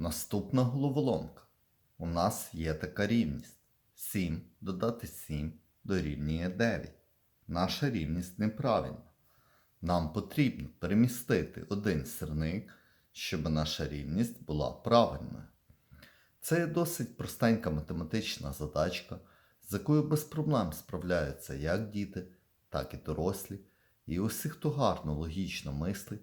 Наступна головоломка. У нас є така рівність. 7 додати 7 дорівнює 9. Наша рівність неправильна. Нам потрібно перемістити один сирник, щоб наша рівність була правильною. Це є досить простенька математична задачка, з якою без проблем справляються як діти, так і дорослі, і усі, хто гарно логічно мислить,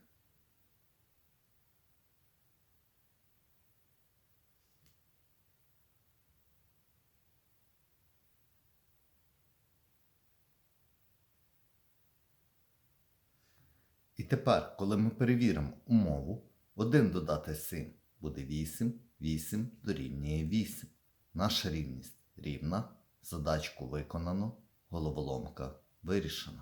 І тепер, коли ми перевіримо умову, 1 додати 7 буде 8, 8 дорівнює 8. Наша рівність рівна, задачку виконано, головоломка вирішена.